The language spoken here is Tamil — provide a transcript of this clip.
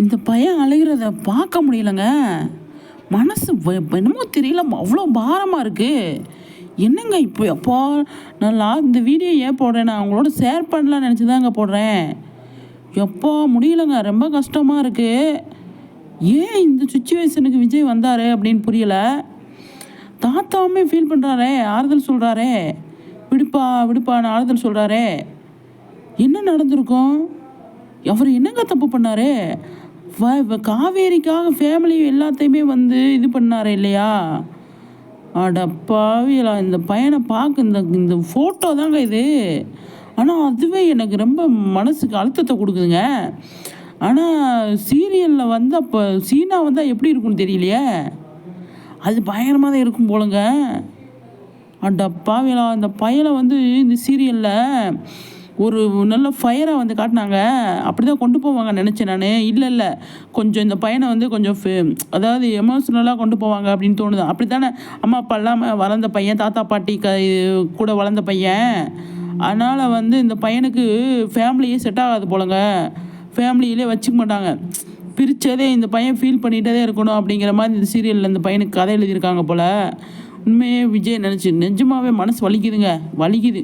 இந்த பையன் அழுகிறத பார்க்க முடியலங்க. மனசு என்னமோ தெரியல அவ்வளோ பாரமாக இருக்குது என்னங்க இப்போ அப்போ நான் லா இந்த வீடியோ ஏன் போடுறேன்? நான் அவங்களோட ஷேர் பண்ணலான்னு நினச்சி தாங்க போடுறேன். எப்போ முடியலங்க ரொம்ப கஷ்டமாக இருக்குது ஏன் இந்த சுச்சுவேஷனுக்கு விஜய் வந்தார் அப்படின்னு புரியலை. தாத்தாவுமே ஃபீல் பண்ணுறாரே ஆறுதல் சொல்கிறாரே விடுப்பா விடுப்பான்னு ஆறுதல் சொல்கிறாரே என்ன நடந்திருக்கும்? அவர் என்னங்க தப்பு பண்ணாரு? காவேரிக்காக ஃபேமிலி எல்லாத்தையுமே வந்து இது பண்ணார் இல்லையா? அடப்பாவியலா இந்த பையனை பார்க்க இந்த இந்த ஃபோட்டோ தாங்க இது. ஆனால் அதுவே எனக்கு ரொம்ப மனசுக்கு அழுத்தத்தை கொடுக்குதுங்க. ஆனால் சீரியலில் வந்து அப்போ சீனா வந்தால் எப்படி இருக்கும்னு தெரியலையே? அது பயங்கரமாக தான் இருக்கும் போலங்க. அடப்பாவியலா இந்த பையனை வந்து இந்த சீரியலில் ஒரு நல்ல ஃபயராக வந்து காட்டினாங்க. அப்படி தான் கொண்டு போவாங்க நினச்சேன் நான். இல்லை இல்லை. கொஞ்சம் இந்த பையனை வந்து கொஞ்சம் அதாவது எமோஷ்னலாக கொண்டு போவாங்க அப்படின்னு தோணுது. அப்படி தானே அம்மா அப்பா இல்லாமல் வளர்ந்த பையன் தாத்தா பாட்டி க கூட வளர்ந்த பையன். அதனால் வந்து இந்த பையனுக்கு ஃபேமிலியே செட் ஆகாது போலங்க. ஃபேமிலியிலே வச்சுக்க மாட்டாங்க. பிரித்ததே இந்த பையன் ஃபீல் பண்ணிகிட்டே இருக்கணும் அப்படிங்கிற மாதிரி இந்த சீரியலில் இந்த பையனுக்கு கதை எழுதியிருக்காங்க போல். உண்மையே விஜய் நினச்சி நிஜமாவே மனசு வலிக்குதுங்க. வலிக்குது.